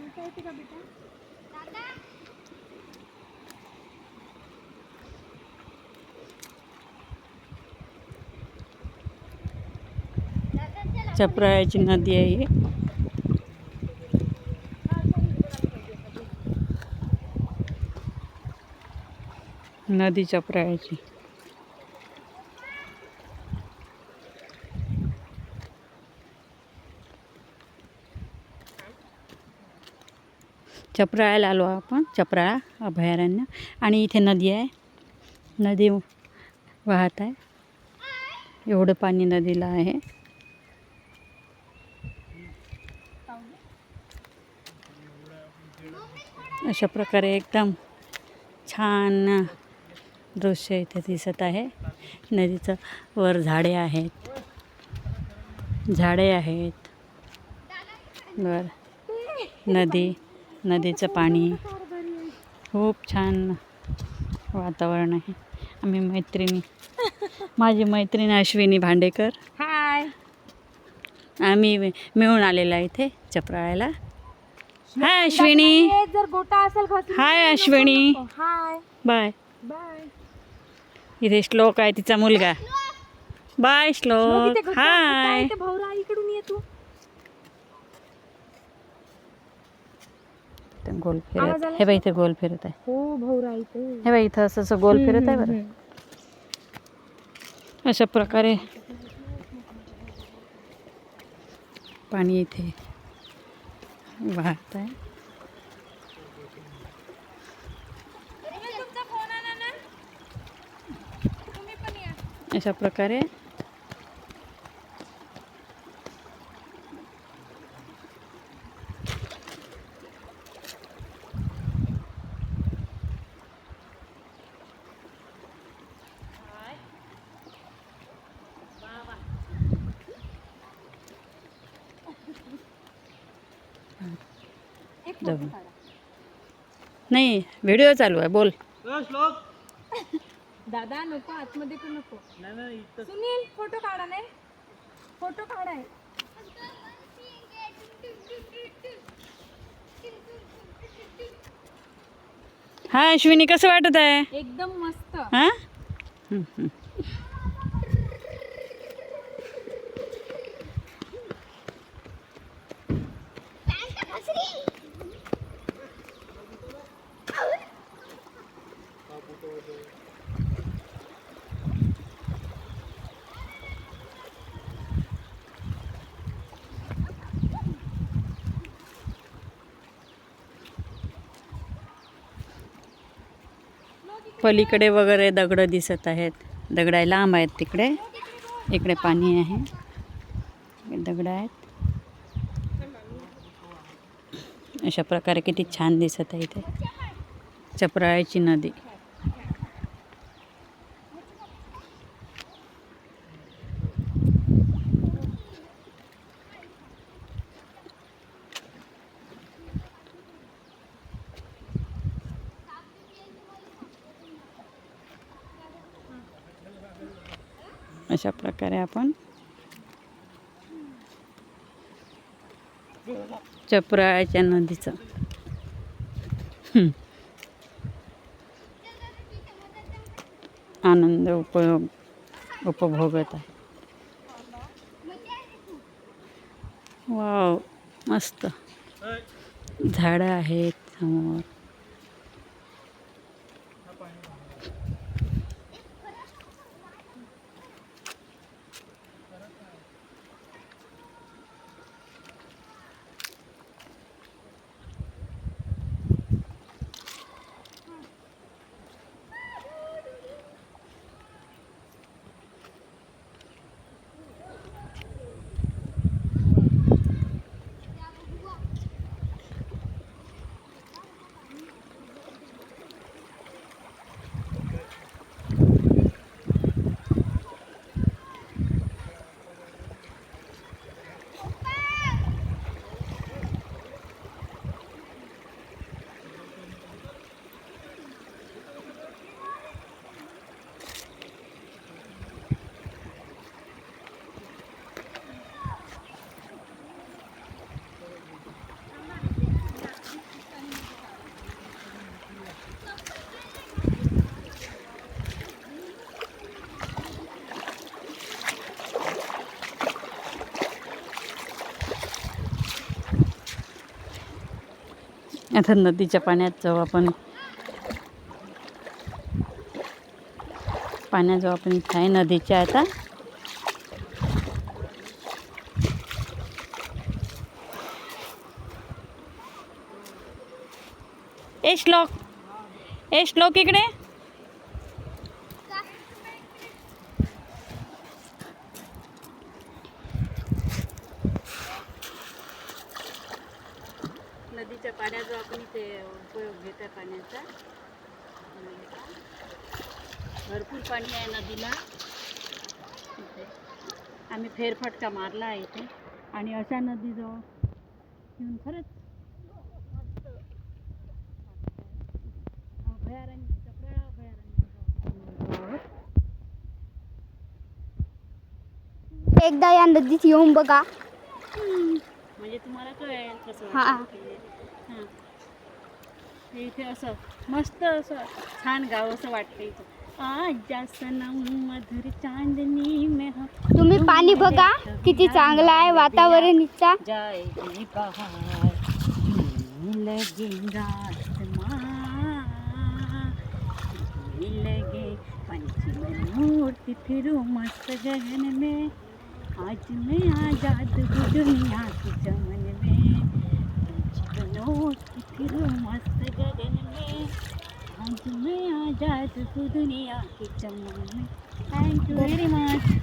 सांगता येते का बेटा चपराळ्याची नदी आहे ही. नदी चपराळ्याला आलो आपण चपराळा अभयारण्य. आणि इथे नदी आहे. नदी वाहत आहे. एवढं पाणी नदीला आहे. अशा प्रकारे एकदम छान दृश्य इथे दिसत आहे. नदीचं वर झाडे आहेत. झाडे आहेत. वर नदी नदीचं पाणी. खूप छान वातावरण आहे. आम्ही मैत्रिणी. माझी मैत्रीण अश्विनी भांडेकर. हाय. आम्ही मिळून आलेला इथे चपराळ्याला. हाय अश्विनी. जर गोटा असेल hi Ashwini. Hi. Bye. Bye. इथे श्लोक आहे तिचा मुलगा. बाय श्लोक. हाय. भाऊरा इकडून ये तू गोल आवाज़ फिरत आला? हे इथे गोल फिरत आहे. हो हे बाई इथं असं असं गोल फिरत आहे बरं. अशा प्रकारे पाणी इथे वाहत आहे. अशा प्रकारे जाऊ. नाही व्हिडिओ चालू आहे बोल. दादा नको आतमध्ये पण नको. सुनील फोटो काढा नाही. फोटो काढाय हा अश्विनी कसं वाटत आहे? एकदम मस्त. हा? हं, हं. पलीकडे वगैरे दगडं दिसत आहेत. दगड लांब आहेत तिकडे. इकडे पाणी आहे. दगड आहेत. अशा प्रकारे किती छान दिसत आहे इथे. चपराळ्याची नदी. अशा प्रकारे आपण चपराळ्याच्या नदीचं. आनंद उपयोग उपभोगत आहे. वाव मस्त. झाडं आहेत समोर. आता नदीच्या पाण्यात जाऊ आपण. पाण्यात जाऊ आपण आहे नदीच्या आता. ए श्लोक ए श्लोक इकडे नदीच्या पाण्याचा आपण इथे आहे पाण्याचा. भरपूर पाणी आहे नदीला. इथे. आम्ही फेरफटका मारला आहे इथे. आणि अशा नदीजवळ येऊन खरंच मस्त अभयारण्य चपराळा अभयारण्य एकदा या नदीत येऊन बघा. म्हणजे तुम्हाला कळेल कसं हा. इथे असं मस्त असं छान गाव असं वाटतं इथं. मधुर चांदनी में तुम्ही पाणी बघा किती चांगलं आहे वातावरण इथचा लगे फिरूं मस्त गगन में. आज मैं आजाद दुनिया के चमन में पंचमी मूर्ति फिरूं मस्त गगन में आज मैं आजाद हूँ दुनिया के चमन में थैंक यू वेरी मच